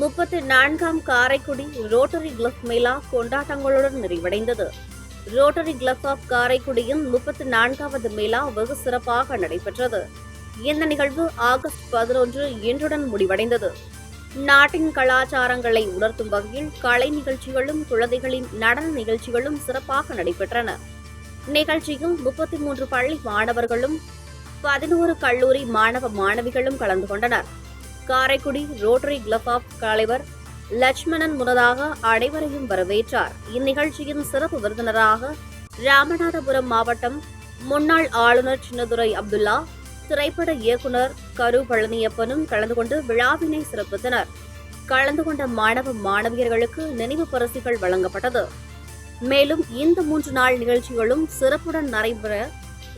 முப்பத்தி நான்காம் Karaikudi rotary club mela கொண்டாட்டங்களுடன் நிறைவடைந்தது. ரோட்டரி கிளப் ஆஃப் காரைக்குடியின் முப்பத்தி நான்காவது மேளா வெகு சிறப்பாக நடைபெற்றது. இந்த நிகழ்வு ஆகஸ்ட் பதினொன்று இன்றுடன் முடிவடைந்தது. நாட்டின் கலாச்சாரங்களை உணர்த்தும் வகையில் கலை நிகழ்ச்சிகளும் குழந்தைகளின் நடன நிகழ்ச்சிகளும் சிறப்பாக நடைபெற்றன. நிகழ்ச்சியில் முப்பத்தி மூன்று பள்ளி மாணவர்களும் பதினோரு கல்லூரி மாணவ மாணவிகளும் கலந்து கொண்டனர். காரைக்குடி ரோட்டரி கிளப் ஆஃப் தலைவர் லட்சுமணன் முன்னதாக அனைவரையும் வரவேற்றார். இந்நிகழ்ச்சியின் சிறப்பு விருந்தினராக ராமநாதபுரம் மாவட்டம் முன்னாள் ஆளுநர் சின்னதுரை அப்துல்லா திரைப்பட இயக்குனர் கரு பழனியப்பனும் கலந்து கொண்டு விழாவினை சிறப்பித்தனர். கலந்து கொண்ட மாணவ மாணவியர்களுக்கு நினைவு பரிசுகள் வழங்கப்பட்டது. மேலும் இந்த மூன்று நாள் நிகழ்ச்சிகளும் சிறப்புடன் நடைபெற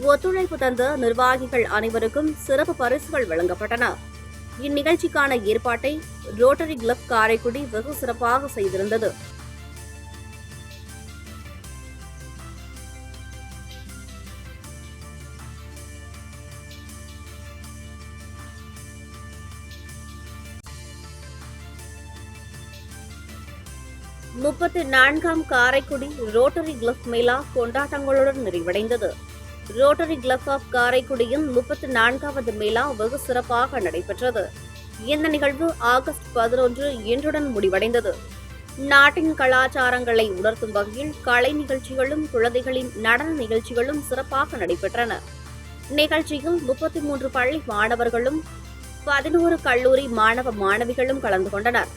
ஒத்துழைப்பு தந்த நிர்வாகிகள் அனைவருக்கும் சிறப்பு பரிசுகள் வழங்கப்பட்டன. இந்நிகழ்ச்சிக்கான ஏற்பாட்டை ரோட்டரி கிளப் காரைக்குடி வெகு சிறப்பாக செய்திருந்தது. முப்பத்தி நான்காம் காரைக்குடி ரோட்டரி கிளப் மேளா கொண்டாட்டங்களுடன் நிறைவடைந்தது. ரோட்டரி கிளப் ஆஃப் காரைக்குடியின் முப்பத்தி நான்காவது மேளா வெகு சிறப்பாக நடைபெற்றது. இந்த நிகழ்வு ஆகஸ்ட் பதினொன்று இன்றுடன் முடிவடைந்தது. நாட்டின் கலாச்சாரங்களை உணர்த்தும் வகையில் கலை நிகழ்ச்சிகளும் குழந்தைகளின் நடன நிகழ்ச்சிகளும் சிறப்பாக நடைபெற்றன. நிகழ்ச்சியில் முப்பத்தி மூன்று பள்ளி மாணவர்களும் பதினோரு கல்லூரி மாணவ மாணவிகளும் கலந்து கொண்டனர்.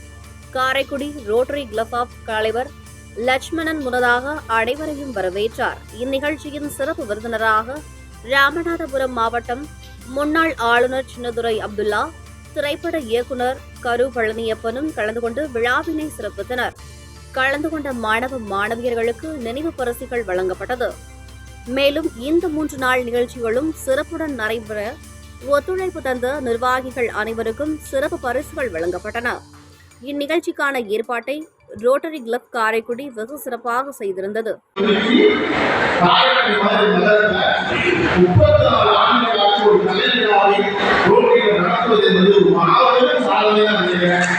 காரைக்குடி ரோட்டரி கிளப் ஆஃப் தலைவர் லட்சுமணன் முன்னதாக அனைவரையும் வரவேற்றார். இந்நிகழ்ச்சியின் சிறப்பு விருந்தினராக ராமநாதபுரம் மாவட்டம் முன்னாள் ஆளுநர் சின்னதுரை அப்துல்லா திரைப்பட இயக்குனர் கரு பழனியப்பனும் கலந்து கொண்டு விழாவினை சிறப்பித்தனர். கலந்து கொண்ட மாணவ மாணவியர்களுக்கு நினைவு பரிசுகள் வழங்கப்பட்டது. மேலும் இந்த மூன்று நாள் நிகழ்ச்சிகளும் சிறப்புடன் நடைபெற ஒத்துழைப்பு தந்த நிர்வாகிகள் அனைவருக்கும் சிறப்பு பரிசுகள் வழங்கப்பட்டன. இந்நிகழ்ச்சிக்கான ஏற்பாட்டை ரோட்டரி கிளப் காரைக்குடி வெகு சிறப்பாக செய்திருந்தது. நடத்துவது என்பது ஒரு மாபெரும் நினைக்கிறேன்.